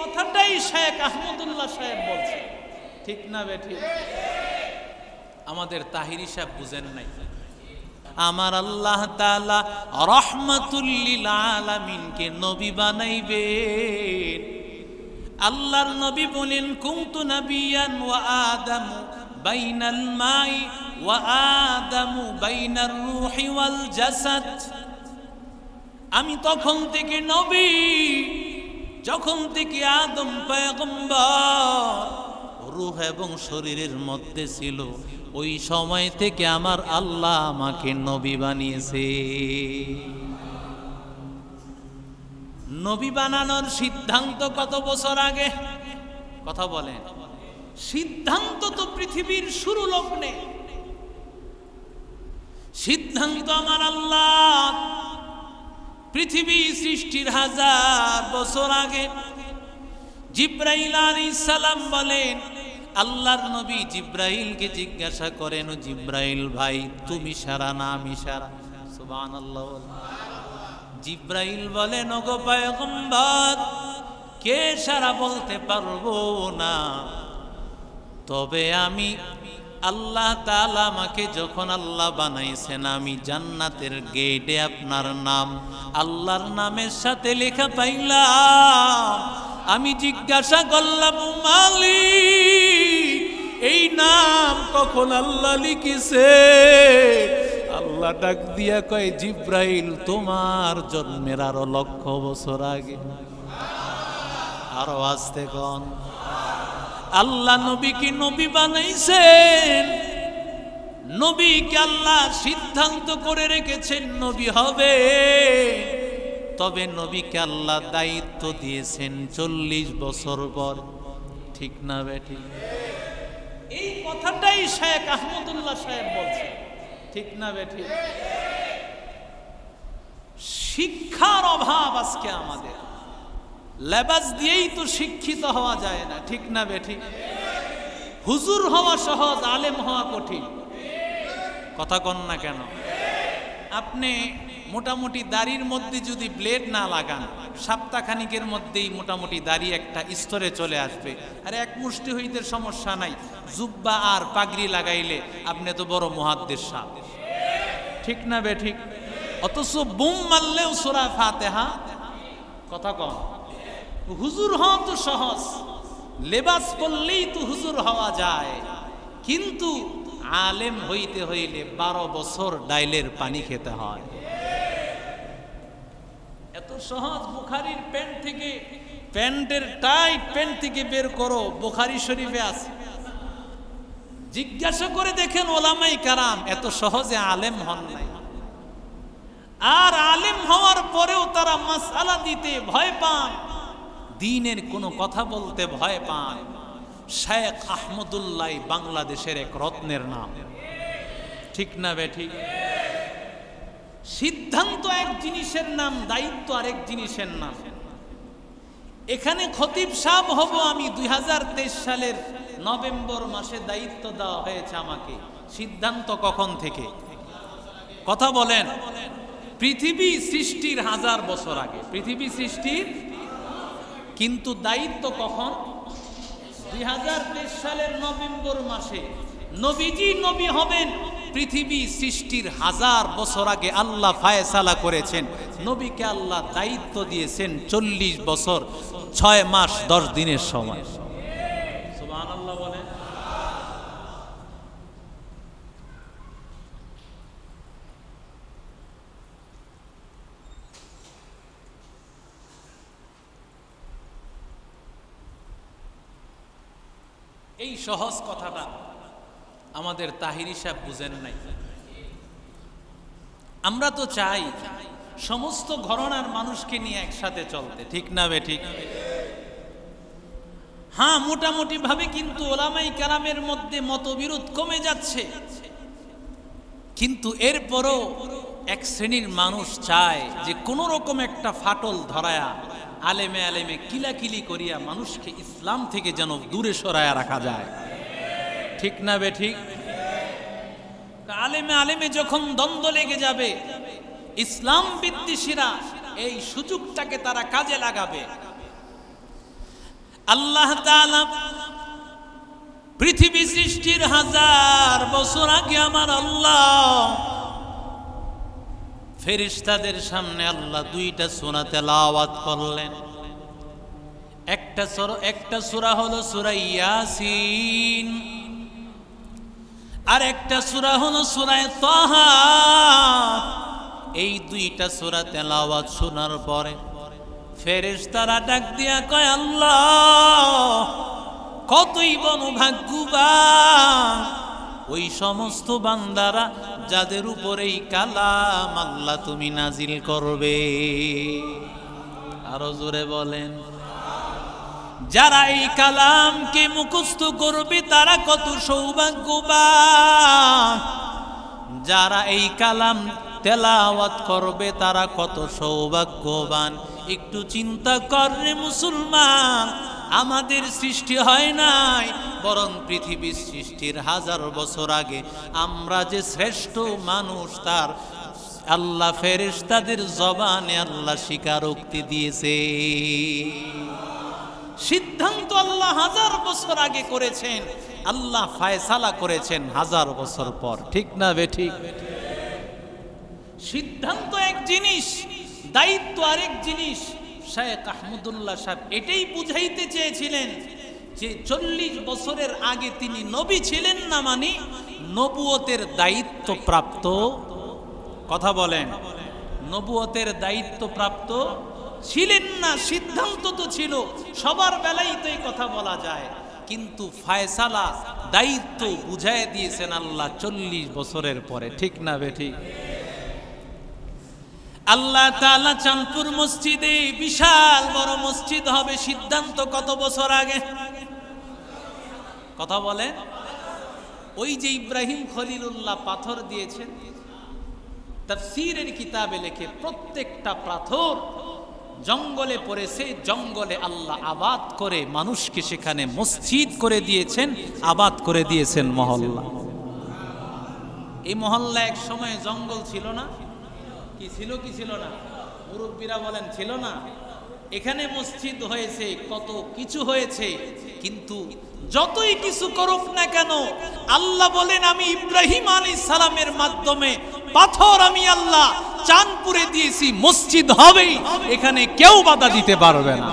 কথাটাই শেখ আহমদুল্লাহ সাহেব বলছে। ঠিক না বে ঠিক আমাদের তাহিরি সাহেব বুঝেন নাই। আমার আল্লাহ তাআলা রহমাতুল্লিল আলামিনকে নবী বানাইবেন। আল্লাহর নবী বলেন, কুনতু নাবিয়ান ওয়া আদামু বাইনাল মাই ওয়া আদামু বাইনার রূহি ওয়াল জাসাদ। আমি তখন থেকে নবী। যখন থেকে আদম পয়গম্বর, রূহ এবং শরীরের মধ্যে ছিল, ওই সময় থেকে আমার আল্লাহ আমাকে নবী বানিয়েছে। নবী বানানোর সিদ্ধান্ত কত বছর আগে? কথা বলেন। সিদ্ধান্ত তো পৃথিবীর শুরু লগ্নে। সিদ্ধান্ত আমার আল্লাহ পৃথিবী সৃষ্টির হাজার বছর আগে জিব্রাইল আলাইহিস সালাম বলেন, আল্লাহর নবী জিব্রাইলকে জিজ্ঞাসা করেন, "ও জিব্রাইল ভাই, তুমি সারা না আমি সারা? সুবহানাল্লাহ। জিব্রাইল বলেন, ওগো পয়গম্বর, কে সারা বলতে পারব না? তবে আমি আল্লাহ তাআলা আমাকে যখন আল্লাহ বানাইছেন, আমি জান্নাতের গেটে আপনার নাম, আল্লাহর নামের সাথে লেখা পাইলাম। আমি জিজ্ঞাসা করলাম মালিক, এই নাম কখন আল্লাহ লিখিছে? আল্লাহ ডাক দিয়া কয়, জিব্রাইল, তোমার জন্মের আরও লক্ষ বছর আগে। আরও আসতে কন। আল্লাহ নবীকে নবী বানাইছেন। নবীকে আল্লাহ সিদ্ধান্ত করে রেখেছেন, নবী হবে। তবে নবীকে আল্লাহ দায়িত্ব দিয়েছেন চল্লিশ বছর পর। ঠিক না, বেটি? এই কথাটাই শেখ আহমদুল্লাহ সাহেব বলছে ঠিক না, বেটি? শিক্ষার অভাব আজকে আমাদের। লেবাস দিয়েই তো শিক্ষিত হওয়া যায় না, ঠিক না বেঠি? হুজুর হওয়া সহজ, আলেম হওয়া কঠিন। কথা কন না কেন? আপনি মোটামুটি দাড়ির মধ্যে যদি ব্লেড না লাগান, সপ্তাহখানিকের মধ্যেই মোটামুটি দাড়ি একটা স্তরে চলে আসবে। আর এক মুষ্টি হইতে সমস্যা নাই, জুব্বা আর পাগড়ি লাগাইলে আপনি তো বড় মহাদ্দের সাপ ঠিক না বে ঠিক অথচ বুম মারলেও সোরা ফাতেহা। কথা কম হুজুর হওয়া তো সহজ। লেবাস করলেই তো হুজুর হওয়া যায়। কিন্তু আলেম হইতে হইলে বারো বছর ডাইলের পানি খেতে হয়। এত সহজ বুখারির প্যান্ট থেকে, প্যান্টের টাইট প্যান্ট থেকে বের করো, বুখারি শরীফে আছে। জিজ্ঞাসা করে দেখেন ওলামাই কারাম, এত সহজে আলেম হন নাই। আর আলেম হওয়ার পরেও তারা মাসালা দিতে ভয় পান। দিনের কোনো কথা বলতে ভয় পান। শেখ আহমদুল্লাহ বাংলাদেশের এক রত্নের নাম। ঠিক না বে ঠিক? সিদ্ধান্ত এক জিনিসের নাম, দায়িত্ব আরেক জিনিসের নাম। এখানে খতিব সাহ হব আমি দুই হাজার তেইশ সালের নভেম্বর মাসে দায়িত্ব দেওয়া হয়েছে আমাকে। সিদ্ধান্ত কখন থেকে? কথা বলেন। পৃথিবী সৃষ্টির হাজার বছর আগে। পৃথিবী সৃষ্টির কিন্তু দায়িত্ব কখন? দুই হাজার তেইশ সালের নভেম্বর মাসে। নবীজি নবী হবেন, পৃথিবী সৃষ্টির হাজার বছর আগে আল্লাহ ফায়সালা করেছেন। নবীকে আল্লাহ দায়িত্ব দিয়েছেন চল্লিশ বছর, ছয় মাস, দশ দিনের সময় সুবহানাল্লাহ বলেন এই সহজ কথাটা আমাদের তাহিরি সাহেব বুঝেন নাই। আমরা তো চাই সমস্ত ঘরনার মানুষকে নিয়ে একসাথে চলতে, ঠিক না বে ঠিক? হ্যাঁ মোটামুটি ভাবে কিন্তু ওলামাই কারামের মধ্যে মতবিরোধ কমে যাচ্ছে। কিন্তু এরপরও এক শ্রেণির মানুষ চায় যে কোনো রকম একটা ফাটল ধরায়া আলেমে আলেমে কিলাকিলি করিয়া মানুষকে ইসলাম থেকে যেন দূরে সরায়া রাখা যায়। ঠিক না বে ঠিক? আলেমে আলেমে যখন দ্বন্দ্ব লেগে যাবে, ইসলাম বিদ্বেষীরা এই সুযোগটাকে তারা কাজে লাগাবে। আল্লাহ পৃথিবী সৃষ্টির হাজার বছর আগে আমার আল্লাহ ফেরিস্তাদের সামনে আল্লাহ দুইটা সোনা তেলাওয়াত করলেন। একটা সর একটা সূরা হলো সূরা ইয়াসিন, আর একটা সূরা হলো সূরা তাহা। এই দুইটা সূরা তেলাওয়াত শোনার পরে ফেরেশতারা ডাক দিয়া কয়, আল্লাহ, কতই বনভাগ্যবান ওই সমস্ত বান্দারা যাদের উপরে এই কালাম আল্লাহ তুমি নাজিল করবে। আরও জোরে বলেন। যারা এই কালামকে মুখস্থ করবে, তারা কত সৌভাগ্যবান। যারা এই কালাম তেলাওয়াত করবে, তারা কত সৌভাগ্যবান। একটু চিন্তা কর মুসলমান আমাদের সৃষ্টি হয় নাই, বরং পৃথিবীর সৃষ্টির হাজার বছর আগে আমরা যে শ্রেষ্ঠ মানুষ, তার আল্লাহ ফেরেশতাদের জবানে আল্লাহ স্বীকারোক্তি দিয়েছে। সিদ্ধান্ত আল্লাহ হাজার বছর আগে করেছেন, আল্লাহ ফায়সালা করেছেন হাজার বছর পর। ঠিক না বে ঠিক? সিদ্ধান্ত এক জিনিস, দায়িত্ব আরেক জিনিস। শেখ আহমদুল্লাহ সাহেব এটাই বুঝাইতে চেয়েছিলেন যে চল্লিশ বছরের আগে তিনি নবী ছিলেন না মানে নবুয়তের দায়িত্ব প্রাপ্ত। কথা বলেন। নবুয়তের দায়িত্ব প্রাপ্ত ছিলেন না, সিদ্ধান্ত তো ছিল, সবার বেলায় তো এই কথা বলা যায়। কিন্তু ফায়সালা দায়িত্ব বুঝাই দিয়েছেন আল্লাহ চল্লিশ বছরের পরে, ঠিক না বে ঠিক? আল্লাহ তালা চাঁদপুর মসজিদে বিশাল বড় মসজিদ হবে, সিদ্ধান্ত কত বছর আগে? কথা বলে? ওই যে ইব্রাহিম খলিলুল্লাহ পাথর দিয়েছেন, তাফসীরের কিতাবে লেখে, প্রত্যেকটা পাথর জঙ্গলে পড়েছে জঙ্গলে আল্লাহ আবাদ করে, মানুষকে সেখানে মসজিদ করে দিয়েছেন, আবাদ করে দিয়েছেন মহল্লা। এই মহল্লা এক সময় জঙ্গল ছিল না। কি ছিল কি ছিল না? মুরব্বীরা বলেন, ছিল না। এখানে মসজিদ হয়েছে, কত কিছু হয়েছে, কিন্তু যতই কিছু করুক না কেন, আল্লাহ বলেন, আমি ইব্রাহিম আলী সালামের মাধ্যমে পাথর আমি আল্লাহ চাঁদপুরে দিয়েছি, মসজিদ হবেই। এখানে কেউ বাধা দিতে পারবে না।